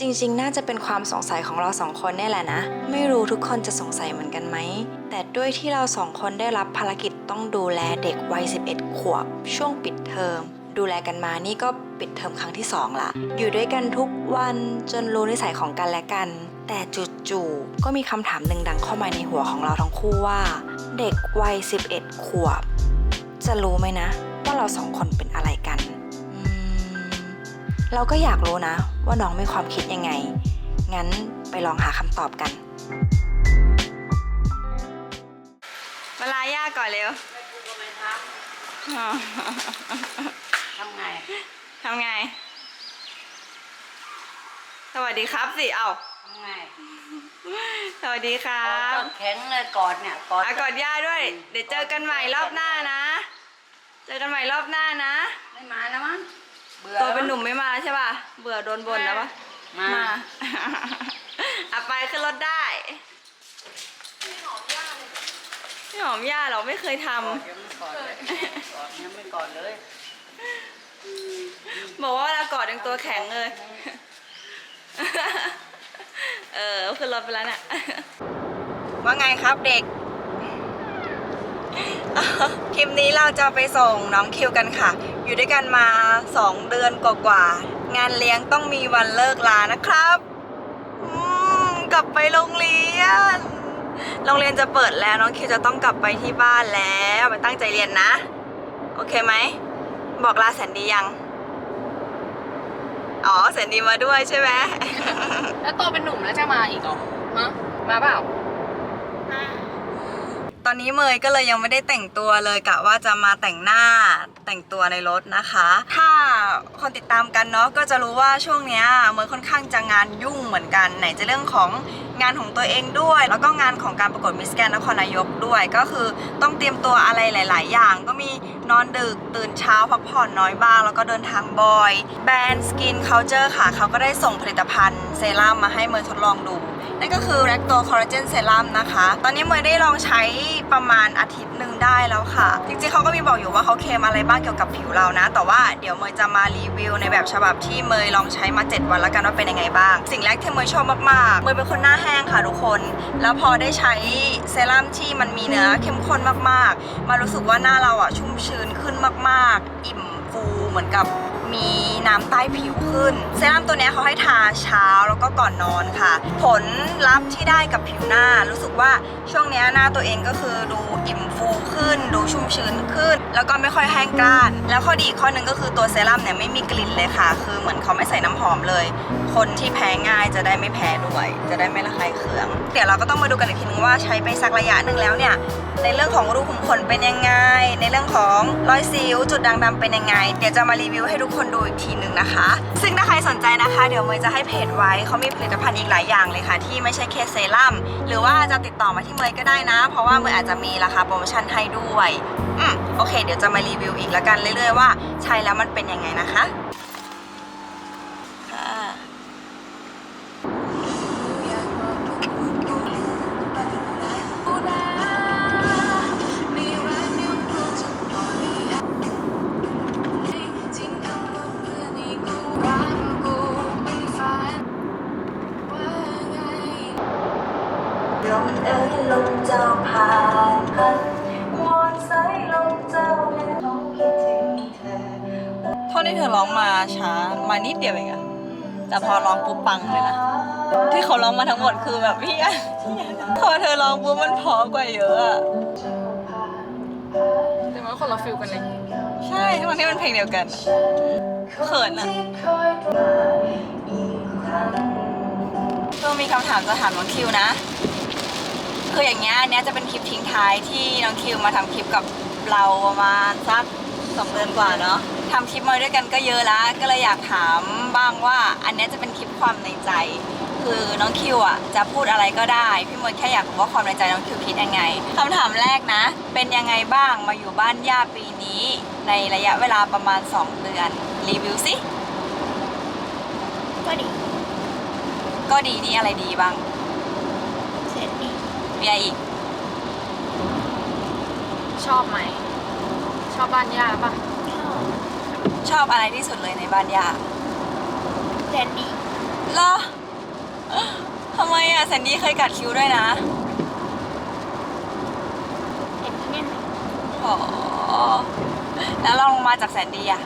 จริงๆ น่าจะเป็นความสงสัยของเราสองคนนี่แหละนะ ไม่รู้ทุกคนจะสงสัยเหมือนกันไหม แต่ด้วยที่เราสองคนได้รับภารกิจต้องดูแลเด็กวัย 11 ขวบ ช่วงปิดเทอม ดูแลกันมานี่ก็ปิดเทอมครั้งที่สองละ อยู่ด้วยกันทุกวันจนรู้นิสัยของกันและกัน แต่จู่ๆ ก็มีคำถามหนึ่งดังเข้ามาในหัวของเราทั้งคู่ว่า เด็กวัย 11 ขวบ จะรู้ไหมนะ ว่าเราสองคนเป็นอะไรกัน เราก็อยากรู้นะ ว่าน้องมีความคิดยังไง งั้นไปลองหาคำตอบกันเวลาย่าก่อนเร็วทำไงทำไง สวัสดีครับสิเอาทำไง สวัสดีครักบอดแข็งเลยกอดเนี่ยกอดอากอดย่าด้วย เดี๋ยวเจอกันใหม่รอบหน้านะ เจอกันใหม่รอบหน้านะ ไม่มาแล้วมั้ง เบื่อตัวเป็นหนุ่มไม่มาใช่ป่ะ เบื่อโดนบ่นแล้วปะมามาอะไปขึ้นรถได้ ไม่หอมย่าเหราไม่เคยทกอดยังไม่กอดเลยกอดยังไม่กอดเลยำบอกว่าเวลากอดยังตัวแข็งเลย เออขึ้นรถไปแล้วเนี่ยว่าไงครับเด็ก คลิปนี้เราจะไปส่งน้องคิวกันค่ะ อยู่ด้วยกันมา 2 เดือนกว่าๆ งานเลี้ยงต้องมีวันเลิกลานะครับอืมกลับไปโรงเรียน โรงเรียนจะเปิดแล้วน้องคิวจะต้องกลับไปที่บ้านแล้วไปตั้งใจเรียนนะ โอเคไหม บอกลาแสนดียัง อ๋อแสนดีมาด้วยใช่ไหมแล้วโตเป็นหนุ่มแล้วจะมาอีกเหรอ ฮะ มาเปล่า ตอนนี้เมยก็เลยยังไม่ได้แต่งตัวเลยกะว่าจะมาแต่งหน้าแต่งตัวในรถนะคะ ถ้าคนติดตามกันเนาะก็จะรู้ว่าช่วงเนี้ยเมยค่อนข้างจะงานยุ่งเหมือนกันไหนจะเรื่องของงานของตัวเองด้วย แล้วก็งานของการประกวดมิสแกนนครนายกด้วย ก็คือต้องเตรียมตัวอะไรหลาย ๆ อย่าง ก็มีนอนดึกตื่นเช้าพักผ่อนน้อยบ้าง แล้วก็เดินทางบ่อย แบรนด์ Skin Culture ค่ะเขาก็ได้ส่งผลิตภัณฑ์เซรั่มมาให้เมยทดลองดู นั่นก็คือ r e c t o Collagen Serum นะคะ ตอนนี้เมย์ได้ลองใช้ประมาณอาทิตย์หนึ่งได้แล้วค่ะ จริงๆเขาก็มีบอกอยู่ว่าเขาเคมอะไรบ้างเกี่ยวกับผิวเรานะ แต่ว่าเดี๋ยวเมย์จะมารีวิวในแบบฉบับที่เมย์ลองใช้มา 7 วันแล้วกันว่าเป็นยังไงบ้าง สิ่งแรกที่เมย์ชอบมากๆ เมย์เป็นคนหน้าแห้งค่ะทุกคน แล้วพอได้ใช้เซรั่มที่มันมีเนื้อเข้มข้นมากๆ มารู้สึกว่าหน้าเราอะชุ่มชื้นขึ้นมากๆ อิ่ม เหมือนกับมีน้ำใต้ผิวขึ้น เซรั่มตัวนี้เขาให้ทาเช้าแล้วก็ก่อนนอนค่ะ ผลลัพธ์ที่ได้กับผิวหน้า รู้สึกว่าช่วงนี้หน้าตัวเองก็คือดูอิ่มฟูขึ้น ดูชุ่มชื้นขึ้น แล้วก็ไม่ค่อยแห้งกร้าน แล้วข้อดีข้อหนึงก็คือตัวเซรั่มเนี่ยไม่มีกลิ่นเลยค่ะ คือเหมือนเขาไม่ใส่น้ำหอมเลย คนที่แพ้ง่ายจะได้ไม่แพ้ด้วย จะได้ไม่ระคายเคืองเดี๋ยวเราก็ต้องมาดูกันอีกทีนึงว่าใช้ไปสักระยะหนึ่งแล้วเนี่ยในเรื่องของรูขุมขนเป็นยังไง ในเรื่องของรอยสิวจุดด่างดำเป็นยังไง เดี๋ยวจะมารีวิวให้ทุกคนดูอีกทีหนึ่งนะคะ ซึ่งถ้าใครสนใจนะคะ เดี๋ยวเมย์จะให้เพจไว้เขามีผลิตภัณฑ์อีกหลายอย่างเลยค่ะ ที่ไม่ใช่แค่เซรั่มหรือว่าจะติดต่อมาที่เมย์ก็ได้นะ เพราะว่าเมย์อาจจะมีราคาโปรโมชั่นให้ด้วยอืมโอเค เดี๋ยวจะมารีวิวอีกแล้วกันเรื่อยๆว่าใช้แล้วมันเป็นยังไงนะคะ เท่าที่เธอร้องมาช้ามานิดเดียวเองอะแต่พอร้องปุ๊บปังเลยนะที่เขาร้องมาทั้งหมดคือแบบพี่อะพอเธอร้องปุ๊บมันเพอกว่าเยอะอะแต่ว่าคนละฟิลกันเลยใช่ทั้งที่มันเพลงเดียวกันอะเขินอะก็มีคำถามจะถามน้องคิวนะคืออย่างเงี้ยอันเนี้ยจะเป็นคลิปทิ้งท้ายที่น้องคิวมาทำคลิปกับเราประมาณสัก สองเดือนกว่าเนาะทำคลิปมาด้วยกันก็เยอะแล้วก็เลยอยากถามบ้างว่า อันเนี้ยจะเป็นคลิปความในใจ คือน้องคิวอะจะพูดอะไรก็ได้ พี่มดแค่อยากรู้ว่าความในใจน้องคิวคิดยังไงคำถามแรกนะ เป็นยังไงบ้างมาอยู่บ้านย่าปีนี้ ในระยะเวลาประมาณ 2 เดือน รีวิวสิก็ดีก็ดีนี่อะไรดีบ้างเสร็จดีมีอะไรอีกชอบไหม ชอบบ้านย่าปะชอบชอบอะไรที่สุดเลยในบ้านย่าแสนดีชเหรอทำไมอะแซนดี้เคยกัดคิ้วด้วยนะเห็นที่นั่นไหมอ๋อแล้วเราลงมาจากแซนดี้อะ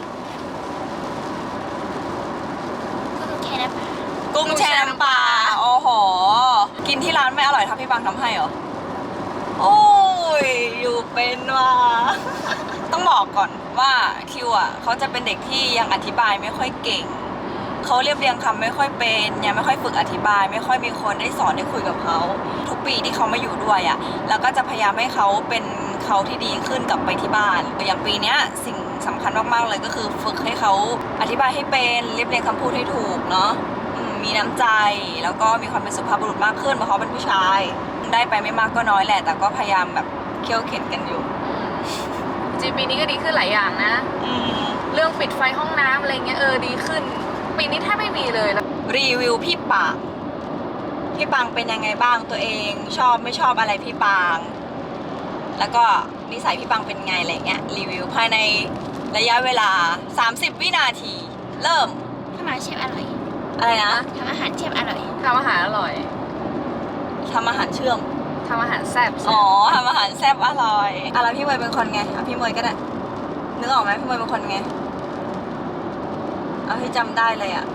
ก็ต้องแค่นั้นปะกุ้งแช่น้ำปลาโอ้โห กินที่ร้านไม่อร่อยเท่าพี่บางทำให้เหรอ โอ้ย อยู่เป็นว่ะต้อง บอกก่อนว่าคิวอะเขาจะเป็นเด็กที่ยังอธิบายไม่ค่อยเก่งเขาเรียบเรียงคำไม่ค่อยเป็นยังไม่ค่อยฝึกอธิบาย ไม่ค่อยมีคนได้สอนได้คุยกับเขาทุกปีที่เขามาอยู่ด้วยอะแล้วก็จะพยายามให้เขาเป็นเขาที่ดีขึ้นกลับไปที่บ้านอย่างปีเนี้ยสิ่งสำคัญมากๆเลยก็คือฝึกให้เขาอธิบายให้เป็นเรียบเรียงคำพูดให้ถูกเนาะมมีน้ำใจแล้วก็มีความเป็นสุภาพบุรุษมากขึ้นเพราะเขาเป็นผู้ชาย ได้ไปไม่มากก็น้อยแหละ แต่ก็พยายามแบบเคี่ยวเข็นกันอยู่ จริงๆปีนี้ก็ดีขึ้นหลายอย่างนะ อืมเรื่องปิดไฟห้องน้ำอะไรเงี้ยเออดีขึ้น ปีนี้แทบไม่มีเลยแล้วรีวิวพี่ปางพี่ปางเป็นยังไงบ้างตัวเอง ชอบไม่ชอบอะไรพี่ปาง แล้วก็นิสัยพี่ปางเป็นไงอะไรเงี้ยรีวิวภายในระยะเวลา 30 วินาที เริ่มทำอาหารเชฟอร่อยอะไรนะทำอาหารเชฟอร่อยทำอาหารอร่อย ทำอาหารเชื่อม ทำอาหารแซ่บอ๋อทำอาหารแซ่บอร่อยอะแล้วพี่เมย์เป็นคนไงอะพี่เมย์ก็ได้นึกออกไหมพี่เมย์เป็นคนไงเอาที่จำได้เลยอะ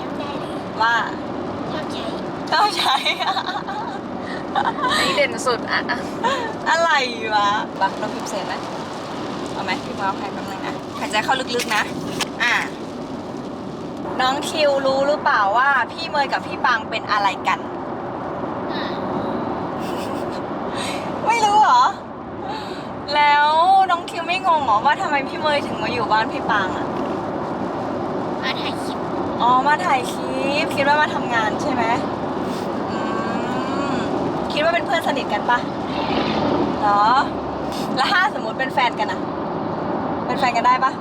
จำได้เลยว่าชอบใช้ชอบใช้นี่เด่นสุดอะอะอะไรวะบักเราพิมพ์เสร็จไหมเอาไหมพี่ว่าแพ้แป๊บนึงนะหายใจเข้าลึกๆนะ อะน้องคิวรู้หรือเปล่าว่าพี่เมย์กับพี่ปังเป็นอะไรกัน อ่า ไม่ รู้เหรอ แล้วน้องคิวไม่งงเหรอว่าทำไมพี่เมย์ถึงมาอยู่บ้านพี่ปังอะ มาถ่ายคลิปอ๋อ มาถ่ายคลิป คิดว่ามาทำงานใช่ไหมอืมคิดว่าเป็นเพื่อนสนิทกันปะเหรอ แล้วถ้าสมมติเป็นแฟนกันอะเป็นแฟนกันได้ปะ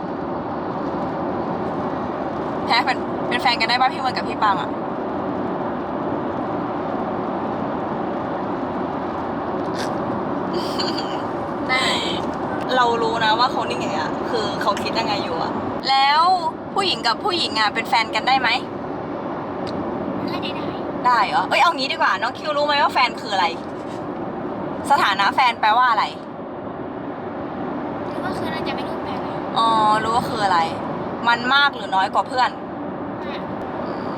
แพ้เป็นเป็นแฟนกันได้ปะพี่เมย์กับพี่ปังอะ ได้ เรารู้นะว่าเขานิ่งไงอะคือเขาคิดยังไงอยู่อะแล้วผู้หญิงกับผู้หญิงอะเป็นแฟนกันได้ไหมน่าจะได้ได้เหรอ เอ้ยเอางี้ดีกว่า น้องคิวรู้ไหมว่าแฟนคืออะไร สถานะแฟนแปลว่าอะไรหรือว่าคือเราจะไม่รู้แปลไหมอ๋อ รู้ว่าคืออะไร มันมากหรือน้อยกว่าเพื่อนมาก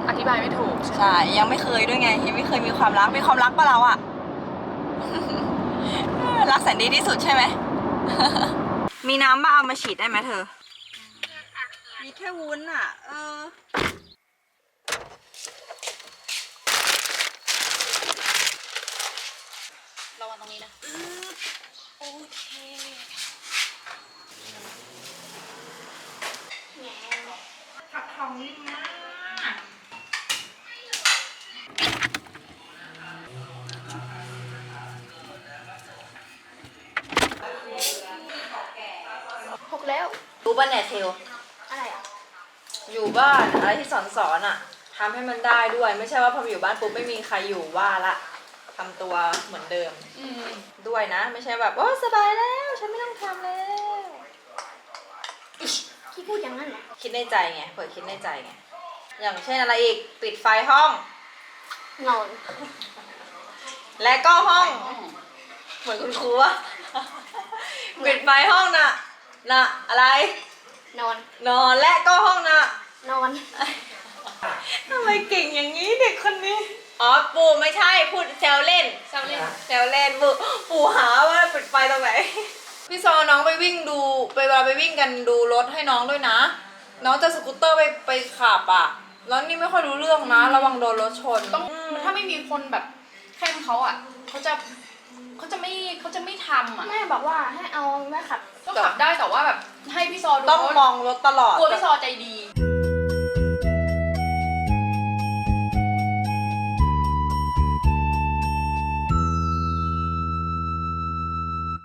อธิบายไม่ถูกใช่ ยังไม่เคยด้วยไง ยังไม่เคยมีความรัก มีความรักปะเราอะ รักแสนดีที่สุดใช่ไหม มีน้ำบ้าเอามาฉีดได้ไหมเธอ มีแค่วุ้นอะเออ ระวังตรงนี้นะ โอเค หกแล้ว รู้ป่ะเนี่ยเทล อะไรอะ อยู่บ้านอะไรที่สอนสอนอะทำให้มันได้ด้วย ไม่ใช่ว่าพออยู่บ้านปุ๊บไม่มีใครอยู่ว่าละทำตัวเหมือนเดิมอืมด้วยนะ ไม่ใช่แบบโอ้สบายแล้ว ฉันไม่ต้องทำแล้วที่พูดอย่างนั้นเหรอ คิดในใจไงเปิดคิดในใจไง อย่างเช่นอะไรอีกปิดไฟห้อง นอน และก็ห้อง เหมือนคุณครูวะปิดไฟห้องน่ะ น่ะอะไร นอน นอนและก็ห้องน่ะนอน ทำไมเก่งอย่างนี้เด็กคนนี้ อ๋อปู่ไม่ใช่พูดแซวเล่นแซวเล่น แซวเล่นปู่ปู่หาว่าปิดไฟตรงไหน พี่ซอน้องไปวิ่งดูไปเวลาไปวิ่งกันดูรถให้น้องด้วยนะ น้องจะสกูตเตอร์ไปไปขับอะ แล้วนี่ไม่ค่อยรู้เรื่องนะ ระวังโดนรถชน ต้อง ถ้าไม่มีคนแบบเข้มเขาอะ เขาจะเขาจะไม่เขาจะไม่ทำอะแม่บอกว่าให้เอาไว้ขับ ก็ขับได้แต่ว่าแบบให้พี่ซอดูต้องมองรถตลอด กลัวพี่ซอใจดีอ